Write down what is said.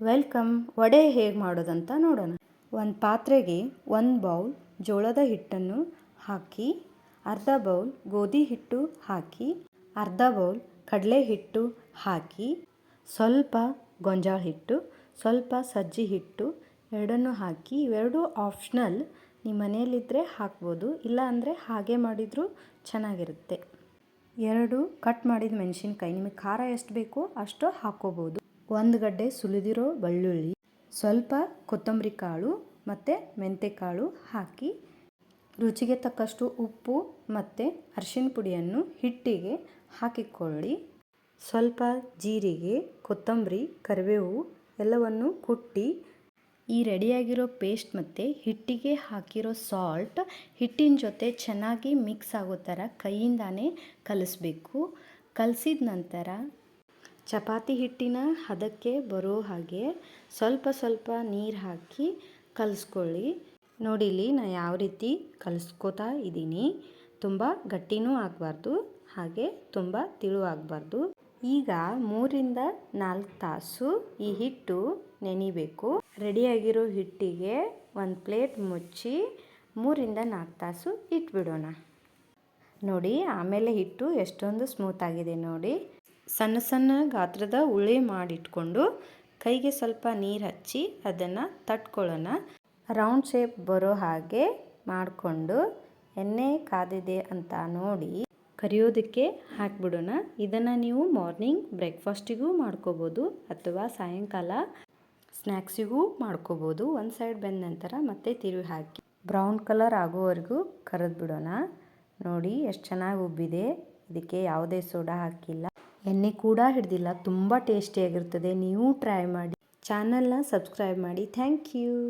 Welcome. Vada ಹೇಗೆ ಮಾಡೋದಂತ ನೋಡೋಣ. ಒಂದು ಪಾತ್ರೆಗೆ ಒಂದು ಬೌಲ್ ಜೋಳದ ಹಿಟ್ಟನ್ನು ಹಾಕಿ, ಅರ್ಧ ಬೌಲ್ ಗೋಧಿ ಹಿಟ್ಟು ಹಾಕಿ, ಅರ್ಧ ಬೌಲ್ ಕಡಲೆ ಹಿಟ್ಟು ಹಾಕಿ, ಸ್ವಲ್ಪ ಗೊಂಜಾಳ ಹಿಟ್ಟು, ಸ್ವಲ್ಪ ಸಜ್ಜಿ ಹಿಟ್ಟು ಎರಡನ್ನೂ ಹಾಕಿ, ಇವೆರಡು ಆಪ್ಷನಲ್. ನಿಮ್ಮ ಮನೆಯಲ್ಲಿದ್ದರೆ ಹಾಕ್ಬೋದು, ಇಲ್ಲ ಅಂದರೆ ಹಾಗೆ ಮಾಡಿದರೂ ಚೆನ್ನಾಗಿರುತ್ತೆ. ಎರಡು ಕಟ್ ಮಾಡಿದ ಮೆಣಸಿನ್ಕಾಯಿ. ನಿಮಗೆ ಖಾರ ಎಷ್ಟು ಬೇಕೋ ಅಷ್ಟು ಹಾಕ್ಕೋಬೋದು. ಒಂದು ಗಡ್ಡೆ ಸುಲಿದಿರೋ ಬೆಳ್ಳುಳ್ಳಿ, ಸ್ವಲ್ಪ ಕೊತ್ತಂಬರಿ ಕಾಳು ಮತ್ತು ಮೆಂತೆಕಾಳು ಹಾಕಿ, ರುಚಿಗೆ ತಕ್ಕಷ್ಟು ಉಪ್ಪು ಮತ್ತು ಅರಿಶಿನ ಪುಡಿಯನ್ನು ಹಿಟ್ಟಿಗೆ ಹಾಕಿಕೊಳ್ಳಿ. ಸ್ವಲ್ಪ ಜೀರಿಗೆ, ಕೊತ್ತಂಬರಿ, ಕರಿಬೇವು ಎಲ್ಲವನ್ನು ಕುಟ್ಟಿ, ಈ ರೆಡಿಯಾಗಿರೋ ಪೇಸ್ಟ್ ಮತ್ತು ಹಿಟ್ಟಿಗೆ ಹಾಕಿರೋ ಸಾಲ್ಟ್ ಹಿಟ್ಟಿನ ಜೊತೆ ಚೆನ್ನಾಗಿ ಮಿಕ್ಸ್ ಆಗೋ ಥರ ಕೈಯಿಂದಾನೇ ಕಲಿಸ್ಬೇಕು. ಕಲಸಿದ ನಂತರ ಚಪಾತಿ ಹಿಟ್ಟಿನ ಹದಕ್ಕೆ ಬರೋ ಹಾಗೆ ಸ್ವಲ್ಪ ಸ್ವಲ್ಪ ನೀರು ಹಾಕಿ ಕಲಿಸ್ಕೊಳ್ಳಿ. ನೋಡಿಲಿ ನಾ ಯಾವ ರೀತಿ ಕಲಿಸ್ಕೋತಾ ಇದ್ದೀನಿ. ತುಂಬ ಗಟ್ಟಿನೂ ಆಗಬಾರ್ದು, ಹಾಗೆ ತುಂಬ ತಿಳು ಆಗಬಾರ್ದು. ಈಗ ಮೂರಿಂದ ನಾಲ್ಕು ತಾಸು ಈ ಹಿಟ್ಟು ನೆನಿಬೇಕು. ರೆಡಿಯಾಗಿರೋ ಹಿಟ್ಟಿಗೆ ಒಂದು ಪ್ಲೇಟ್ ಮುಚ್ಚಿ ಮೂರಿಂದ ನಾಲ್ಕು ತಾಸು ಇಟ್ಬಿಡೋಣ. ನೋಡಿ, ಆಮೇಲೆ ಹಿಟ್ಟು ಎಷ್ಟೊಂದು ಸ್ಮೂತ್ ಆಗಿದೆ ನೋಡಿ. ಸಣ್ಣ ಸಣ್ಣ ಗಾತ್ರದ ಉಳಿ ಮಾಡಿಟ್ಕೊಂಡು ಕೈಗೆ ಸ್ವಲ್ಪ ನೀರು ಹಚ್ಚಿ ಅದನ್ನು ತಟ್ಕೊಳ್ಳೋಣ ರೌಂಡ್ ಶೇಪ್ ಬರೋ ಹಾಗೆ ಮಾಡಿಕೊಂಡು ಎಣ್ಣೆ ಕಾದಿದೆ ಅಂತ ನೋಡಿ ಕರಿಯೋದಕ್ಕೆ ಹಾಕ್ಬಿಡೋಣ. ಇದನ್ನು ನೀವು ಮಾರ್ನಿಂಗ್ ಬ್ರೇಕ್ಫಾಸ್ಟಿಗೂ ಮಾಡ್ಕೋಬೋದು ಅಥವಾ ಸಾಯಂಕಾಲ ಸ್ನ್ಯಾಕ್ಸಿಗೂ ಮಾಡ್ಕೋಬೋದು. ಒಂದು ಸೈಡ್ ಬೆಂದ ನಂತರ ಮತ್ತೆ ತಿರುವಿ ಹಾಕಿ. ಬ್ರೌನ್ ಕಲರ್ ಆಗೋವರೆಗೂ ಕರೆದು ಬಿಡೋಣ ನೋಡಿ ಎಷ್ಟು ಚೆನ್ನಾಗಿ ಉಬ್ಬಿದೆ. ಇದಕ್ಕೆ ಯಾವುದೇ ಸೋಡಾ ಹಾಕಿಲ್ಲ. ಎಣ್ಣೆ ಕೂಡ ಹಿಡ್ದಿಲ್ಲ ತುಂಬ ಟೇಸ್ಟಿಯಾಗಿರ್ತದೆ ನೀವು ಟ್ರೈ ಮಾಡಿ ಚಾನಲ್ನ ಸಬ್ಸ್ಕ್ರೈಬ್ ಮಾಡಿ. Thank you